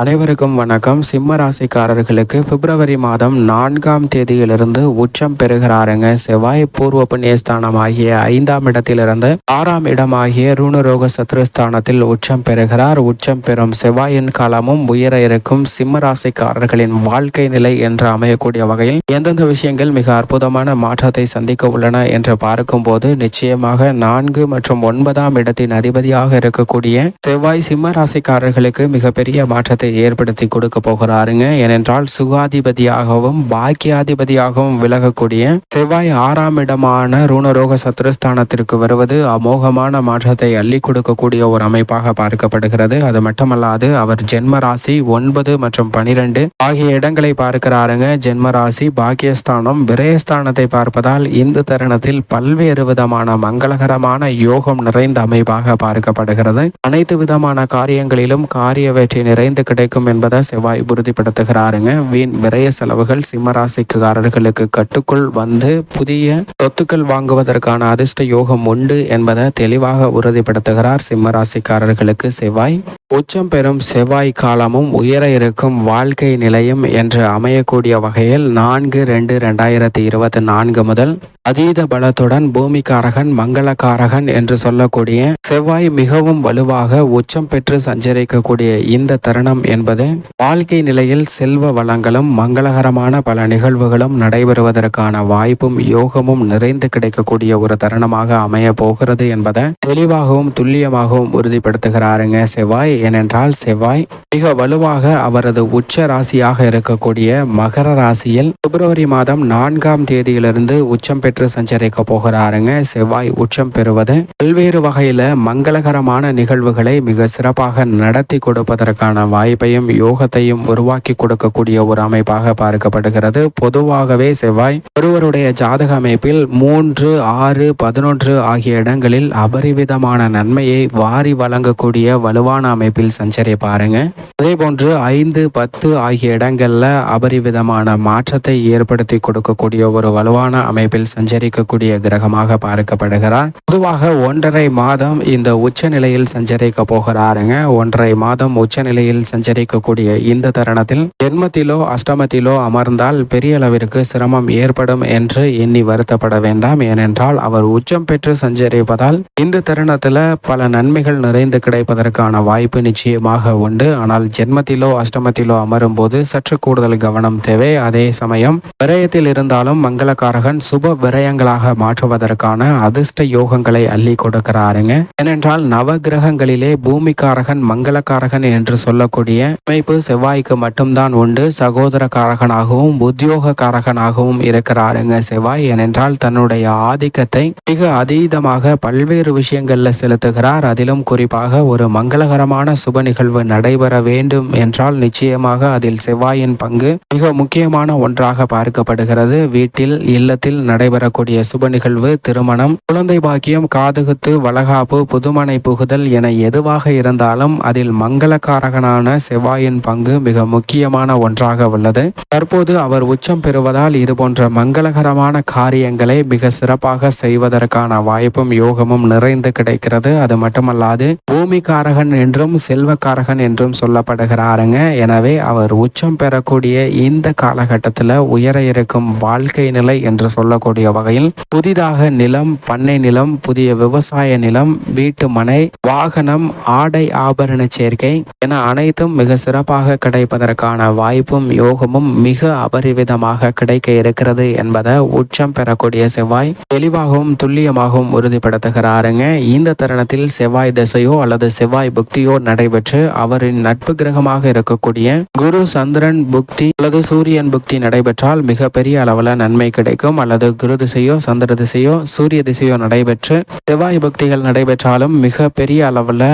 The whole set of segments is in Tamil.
அனைவருக்கும் வணக்கம். சிம்ம ராசிக்காரர்களுக்கு பிப்ரவரி மாதம் நான்காம் தேதியிலிருந்து உச்சம் பெறுகிறாருங்க. செவ்வாய் பூர்வ புண்ணியஸ்தானம் ஆகிய ஐந்தாம் இடத்திலிருந்து ஆறாம் இடமாகிய ரூணரோக சத்ருஸ்தானத்தில் உச்சம் பெறுகிறார். உச்சம் பெறும் செவ்வாயின் காலமும் உயர இருக்கும் சிம்ம ராசிக்காரர்களின் வாழ்க்கை நிலை என்று அமையக்கூடிய வகையில் எந்தெந்த விஷயங்கள் மிக அற்புதமான மாற்றத்தை சந்திக்க உள்ளன என்று பார்க்கும்போது நிச்சயமாக நான்கு மற்றும் ஒன்பதாம் இடத்தின் அதிபதியாக இருக்கக்கூடிய செவ்வாய் சிம்ம ராசிக்காரர்களுக்கு மிகப்பெரிய மாற்றத்தை ஏற்படுத்தி கொடுக்க போகிறாருங்க. ஏனென்றால் சுகாதிபதியாகவும் பாக்கியாதிபதியாகவும் விலகக்கூடிய செவ்வாய் ஆறாம் இடமான ரூணரோக சத்ருஸ்தானத்திற்கு வருவது அமோகமான மாற்றத்தை அள்ளி கொடுக்கக்கூடிய ஒரு அமைப்பாக பார்க்கப்படுகிறது. அது மட்டுமல்லாது அவர் ஜென்ம ராசி ஒன்பது மற்றும் பனிரெண்டு ஆகிய இடங்களை பார்க்கிறாருங்க. ஜென்ம ராசி பாக்கியஸ்தானம் விரயஸ்தானத்தை பார்ப்பதால் இந்த தருணத்தில் பல்வேறு விதமான மங்களகரமான யோகம் நிறைந்த அமைப்பாக பார்க்கப்படுகிறது. அனைத்து விதமான காரியங்களிலும் காரிய வெற்றி நிறைந்து கிடைக்கும் என்பதை செவ்வாய் உறுதிப்படுத்துகிறாருங்க. வீண் விரய செலவுகள் சிம்மராசிக்காரர்களுக்கு கட்டுக்குள் வந்து புதிய சொத்துக்கள் வாங்குவதற்கான அதிர்ஷ்ட யோகம் உண்டு என்பதை தெளிவாக உறுதிப்படுத்துகிறார் சிம்மராசிக்காரர்களுக்கு செவ்வாய். உச்சம் பெறும் செவ்வாய் காலமும் உயர இருக்கும் வாழ்க்கை நிலையும் என்று அமையக்கூடிய வகையில் நான்கு ரெண்டு ரெண்டாயிரத்தி இருபத்தி நான்கு முதல் அதீத பலத்துடன் பூமிக்காரகன் மங்களக்காரகன் என்று சொல்லக்கூடிய செவ்வாய் மிகவும் வலுவாக உச்சம் பெற்று சஞ்சரிக்கக்கூடிய இந்த தருணம் என்பது வாழ்க்கை நிலையில் செல்வ வளங்களும் மங்களகரமான பல நிகழ்வுகளும் நடைபெறுவதற்கான வாய்ப்பும் யோகமும் நிறைந்து கிடைக்கக்கூடிய ஒரு தருணமாக அமைய போகிறது என்பதை தெளிவாகவும் துல்லியமாகவும் உறுதிப்படுத்துகிறாருங்க செவ்வாய். ஏனென்றால் செவ்வாய் மிக வலுவாக அவரது உச்ச ராசியாக இருக்கக்கூடிய மகர ராசியில் பிப்ரவரி மாதம் நான்காம் தேதியிலிருந்து உச்சம் பெற்று சஞ்சரிக்க போகிறாருங்க செவ்வாய் உச்சம் பெறுவது. பல்வேறு வகையில மங்களகரமான நிகழ்வுகளை மிக சிறப்பாக நடத்தி கொடுப்பதற்கான வாய்ப்பையும் யோகத்தையும் உருவாக்கி கொடுக்கக்கூடிய ஒரு அமைப்பாக பார்க்கப்படுகிறது. பொதுவாகவே செவ்வாய் ஒருவருடைய ஜாதக அமைப்பில் மூன்று ஆறு பதினொன்று ஆகிய இடங்களில் அபரிவிதமான நன்மையை வாரி வழங்கக்கூடிய வலுவான அமைப்பில் சஞ்சரிப்பாருங்க. அதே போன்று ஐந்து பத்து ஆகிய இடங்கள்ல அபரிவிதமான மாற்றத்தை ஏற்படுத்தி கொடுக்கக்கூடிய ஒரு வலுவான அமைப்பில் சஞ்சரிக்கக்கூடிய கிரகமாக பார்க்கப்படுகிறார். பொதுவாக ஒன்றரை மாதம் இந்த உச்ச நிலையில் சஞ்சரிக்க போகிறாருங்க. ஒன்றரை மாதம் உச்ச நிலையில் சஞ்சரிக்கக்கூடிய இந்த தருணத்தில் ஜென்மத்திலோ அஷ்டமத்திலோ அமர்ந்தால் பெரிய அளவிற்கு சிரமம் ஏற்படும் என்று எண்ணி வருத்தப்பட வேண்டாம். ஏனென்றால் அவர் உச்சம் பெற்று சஞ்சரிப்பதால் இந்த தருணத்தில் பல நன்மைகள் நிறைந்து கிடைப்பதற்கான வாய்ப்பு நிச்சயமாக உண்டு. ஆனால் ஜென்மத்திலோ அஷ்டமத்திலோ அமரும் போது சற்று கூடுதல் கவனம் தேவை. அதே சமயம் விரயத்தில் இருந்தாலும் மங்களக்காரகன் சுப விரயங்களாக மாற்றுவதற்கான அதிர்ஷ்ட யோகங்களை அள்ளி கொடுக்கிறாருங்க. ஏனென்றால் நவ கிரகங்களிலே பூமிக்காரகன் மங்களக்காரகன் என்று சொல்லக்கூடிய அமைப்பு செவ்வாய்க்கு மட்டும்தான் உண்டு. சகோதரக்காரகனாகவும் உத்தியோகக்காரகனாகவும் இருக்கிறாருங்க செவ்வாய். ஏனென்றால் தன்னுடைய ஆதிக்கத்தை மிக அதீதமாக பல்வேறு விஷயங்கள்ல செலுத்துகிறார். அதிலும் குறிப்பாக ஒரு மங்களகரமான சுப நிகழ்வு நடைபெற வேண்டும் என்றால் நிச்சயமாக அதில் செவ்வாயின் பங்கு மிக முக்கியமான ஒன்றாக பார்க்கப்படுகிறது. வீட்டில் இல்லத்தில் வரக்கூடிய சுப நிகழ்வு திருமணம் குழந்தை பாக்கியம் காதுகுத்து வளகாப்பு புதுமனை புகுதல் என எதுவாக இருந்தாலும் அதில் மங்களக்காரகனான செவ்வாயின் பங்கு மிக முக்கியமான ஒன்றாக உள்ளது. தற்போது அவர் உச்சம் பெறுவதால் இது போன்ற மங்களகரமான காரியங்களை மிக சிறப்பாக செய்வதற்கான வாய்ப்பும் யோகமும் நிறைந்து கிடைக்கிறது. அது மட்டுமல்லாது பூமிக்காரகன் என்றும் செல்வக்காரகன் என்றும் சொல்லப்படுகிறாருங்க. எனவே அவர் உச்சம் பெறக்கூடிய இந்த காலகட்டத்தில் உயர இருக்கும் வாழ்க்கை நிலை என்று சொல்லக்கூடிய வகையில் புதிதாக நிலம் பண்ணை நிலம் புதிய விவசாய நிலம் வீட்டு மனை வாகனம் ஆடை ஆபரண சேர்க்கை என அனைத்தும் மிக சிறப்பாக கிடைப்பதற்கான வாய்ப்பும் யோகமும் மிக அபரிவிதமாக கிடைக்க இருக்கிறது என்பதை உச்சம் பெறக்கூடிய செவ்வாய் தெளிவாகவும் துல்லியமாகவும் உறுதிப்படுத்துகிறாருங்க. இந்த தருணத்தில் செவ்வாய் திசையோ அல்லது செவ்வாய் புக்தியோ நடைபெற்று அவரின் நட்பு கிரகமாக இருக்கக்கூடிய குரு சந்திரன் புக்தி அல்லது சூரியன் புக்தி நடைபெற்றால் மிகப்பெரிய அளவில் நன்மை கிடைக்கும். அல்லது குரு திசையோ சந்திர திசையோ சூரிய திசையோ நடைபெற்று செவ்வாய் பக்திகள் நடைபெற்றாலும் மிக பெரிய அளவில்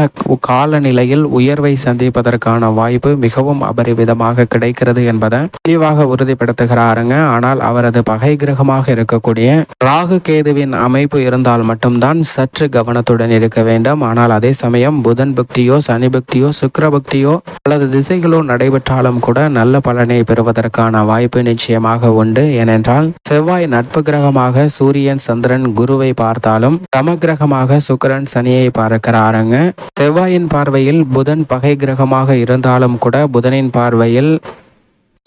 காலநிலையில் உயர்வை சந்திப்பதற்கான வாய்ப்பு மிகவும் அபரிவிதமாக கிடைக்கிறது என்பதை தெளிவாக உறுதிப்படுத்துகிறாருங்க. ஆனால் அவரது பகை கிரகமாக இருக்கக்கூடிய ராகு கேதுவின் அமைப்பு இருந்தால் மட்டும்தான் சற்று கவனத்துடன் இருக்க வேண்டும். ஆனால் அதே சமயம் புதன் பக்தியோ சனி பக்தியோ சுக்கர பக்தியோ அல்லது திசைகளோ நடைபெற்றாலும் கூட நல்ல பலனை பெறுவதற்கான வாய்ப்பு நிச்சயமாக உண்டு. ஏனென்றால் செவ்வாய் நட்பு கிரகம் கிரகமாக சூரியன் சந்திரன் குருவை பார்த்தாலும் சமக்கிரகமாக சுக்கிரன் சனியை பார்க்கிறாருங்க. செவ்வாயின் பார்வையில் புதன் பகை கிரகமாக இருந்தாலும் கூட புதனின் பார்வையில்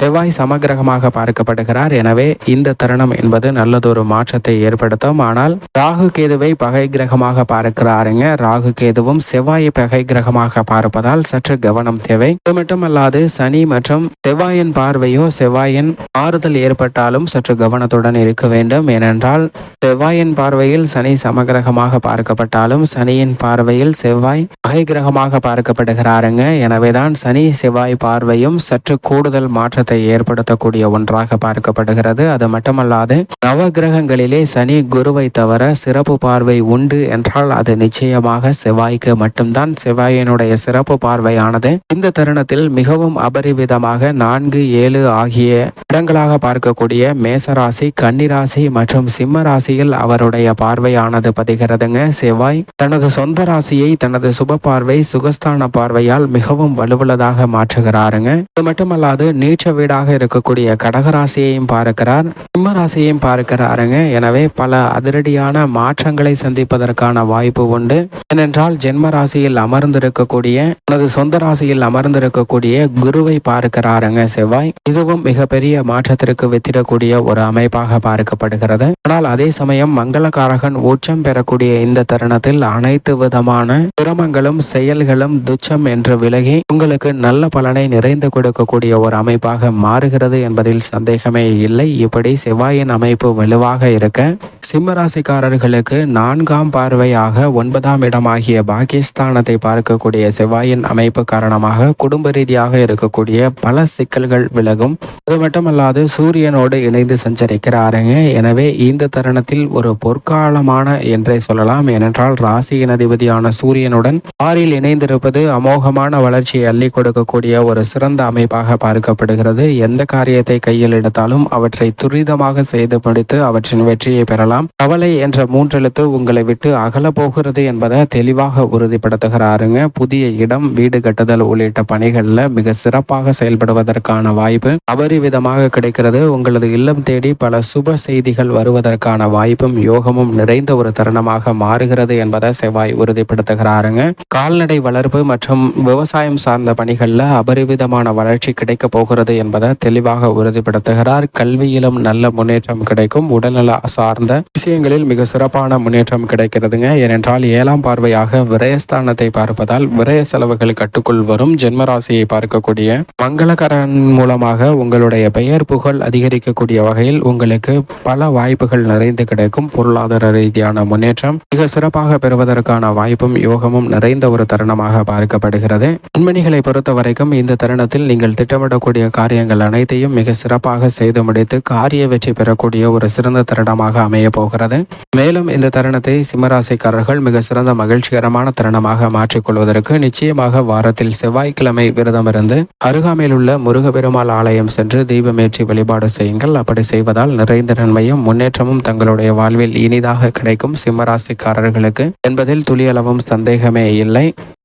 செவ்வாய் சமகிரகமாக பார்க்கப்படுகிறார். எனவே இந்த தருணம் என்பது நல்லதொரு மாற்றத்தை ஏற்படுத்தும். ஆனால் ராகு கேதுவை பகை கிரகமாக பார்க்கிறாருங்க. ராகு கேதுவும் செவ்வாயை பகை கிரகமாக பார்ப்பதால் சற்று கவனம் தேவை. இது மட்டுமல்லாது சனி மற்றும் செவ்வாயின் பார்வையோ செவ்வாயின் ஆறுதல் ஏற்பட்டாலும் சற்று கவனத்துடன் இருக்க வேண்டும். ஏனென்றால் செவ்வாயின் பார்வையில் சனி சமகிரகமாக பார்க்கப்பட்டாலும் சனியின் பார்வையில் செவ்வாய் பகை கிரகமாக பார்க்கப்படுகிறாருங்க. எனவேதான் சனி செவ்வாய் பார்வையும் சற்று கூடுதல் மாற்றத்தை ஏற்படுத்தக்கூடிய ஒன்றாக பார்க்கப்படுகிறது. அது மட்டுமல்லாது நவ கிரகங்களிலே சனி குருவை தவிர சிறப்பு பார்வை உண்டு என்றால் அது நிச்சயமாக செவ்வாய்க்கு மட்டும்தான். செவ்வாயினுடைய சிறப்பு பார்வையானது இந்த தருணத்தில் மிகவும் அபரிவிதமாக நான்கு ஏழு ஆகிய இடங்களாக பார்க்கக்கூடிய மேசராசி கன்னிராசி மற்றும் சிம்ம ராசியில் அவருடைய பார்வையானது பதிகிறதுங்க. செவ்வாய் தனது சொந்த ராசியை தனது சுப பார்வை சுகஸ்தான பார்வையால் மிகவும் வலுவுள்ளதாக மாற்றுகிறாருங்க. இது மட்டுமல்லாது நீச்ச வீடாக இருக்கக்கூடிய கடகராசியையும் பார்க்கிறார். சிம்மராசியையும் பார்க்கிறாருங்க. எனவே பல அதிரடியான மாற்றங்களை சந்திப்பதற்கான வாய்ப்பு உண்டு. ஏனென்றால் ஜென்ம ராசியில் அமர்ந்திருக்கக்கூடிய தனது சொந்த ராசியில் அமர்ந்திருக்கக்கூடிய குருவை பார்க்கிறாருங்க செவ்வாய். இதுவும் மிகப்பெரிய மாற்றத்திற்கு வித்திடக்கூடிய ஒரு அமைப்பாக பார்க்கப்படுகிறது. ஆனால் அதே சமயம் மங்களகாரகன் உச்சம் பெறக்கூடிய இந்த தருணத்தில் அனைத்து விதமான சிரமங்களும் செயல்களும் துச்சம் என்று விலகி உங்களுக்கு நல்ல பலனை நிறைந்து கொடுக்கக்கூடிய ஒரு அமைப்பாக மாறுகிறது என்பதில் சந்தேகமே இல்லை. இப்படி செவ்வாயின் அமைப்பு வலுவாக இருக்க சிம்மராசிக்காரர்களுக்கு நான்காம் பார்வையாக ஒன்பதாம் இடமாகிய பாகிஸ்தானத்தை பார்க்கக்கூடிய செவ்வாயின் அமைப்பு காரணமாக குடும்ப ரீதியாக இருக்கக்கூடிய பல சிக்கல்கள் விலகும். அது மட்டுமல்லாது சூரியனோடு இணைந்து சஞ்சரிக்கிறாருங்க. எனவே இந்த தருணத்தில் ஒரு பொற்காலமான என்றே சொல்லலாம். ஏனென்றால் ராசியின் அதிபதியான சூரியனுடன் ஆறில் இணைந்திருப்பது அமோகமான வளர்ச்சியை அள்ளி கொடுக்கக்கூடிய ஒரு சிறந்த அமைப்பாக பார்க்கப்படுகிறது. எந்த காரியத்தை கையில் எடுத்தாலும் அவற்றை துரிதமாக செய்து முடித்து அவற்றின் வெற்றியை பெறலாம். கவலை என்ற மூன்றெழுத்து உங்களை விட்டு அகல போகிறது என்பதை தெளிவாக உறுதிப்படுத்துகிறாருங்க. புதிய இடம் வீடு கட்டுதல் உள்ளிட்ட பணிகளில் மிக சிறப்பாக செயல்படுவதற்கான வாய்ப்பு அபரிவிதமாக கிடைக்கிறது. உங்களது இல்லம் தேடி பல சுப செய்திகள் வருவதற்கான வாய்ப்பும் யோகமும் நிறைந்த ஒரு தருணமாக மாறுகிறது என்பதை செவ்வாய் உறுதிப்படுத்துகிறாருங்க. கால்நடை வளர்ப்பு மற்றும் விவசாயம் சார்ந்த பணிகளில் அபரிவிதமான வளர்ச்சி கிடைக்க போகிறது என்பதை தெளிவாக உறுதிப்படுத்துகிறார். கல்வியிலும் நல்ல முன்னேற்றம் கிடைக்கும். உடல்நல சார்ந்த விஷயங்களில் மிக சிறப்பான முன்னேற்றம் கிடைக்கிறதுங்க. ஏனென்றால் ஏழாம் பார்வையாக விரயஸ்தானத்தை பார்ப்பதால் விரய செலவுகள் கட்டுக்குள் வரும். ஜென்மராசியை பார்க்கக்கூடிய மங்களகரன் மூலமாக உங்களுடைய பெயர் புகழ் அதிகரிக்கக்கூடிய வகையில் உங்களுக்கு பல வாய்ப்புகள் நிறைந்து கிடைக்கும். பொருளாதார ரீதியான முன்னேற்றம் மிக சிறப்பாக பெறுவதற்கான வாய்ப்பும் யோகமும் நிறைந்த ஒரு தருணமாக பார்க்கப்படுகிறது. பெண்மணிகளை பொறுத்த வரைக்கும் இந்த தருணத்தில் நீங்கள் திட்டமிடக்கூடிய காரியங்கள் அனைத்தையும் மிக சிறப்பாக செய்து முடித்து காரிய வெற்றி பெறக்கூடிய ஒரு சிறந்த தருணமாக அமைய போகிறது. மேலும் இந்த தருணத்தை சிம்மராசிக்காரர்கள் மிக சிறந்த மகிழ்ச்சிகரமான தருணமாக மாற்றிக்கொள்வதற்கு நிச்சயமாக வாரத்தில் செவ்வாய்க்கிழமை விரதம் இருந்து அருகாமையில் உள்ள முருகபெருமாள் ஆலயம் சென்று தீபமேற்றி வழிபாடு செய்யுங்கள். அப்படி செய்வதால் நிறைந்த நன்மையும் முன்னேற்றமும் தங்களுடைய வாழ்வில் இனிதாக கிடைக்கும் சிம்மராசிக்காரர்களுக்கு. என்பதில் துளியளவும் சந்தேகமே இல்லை.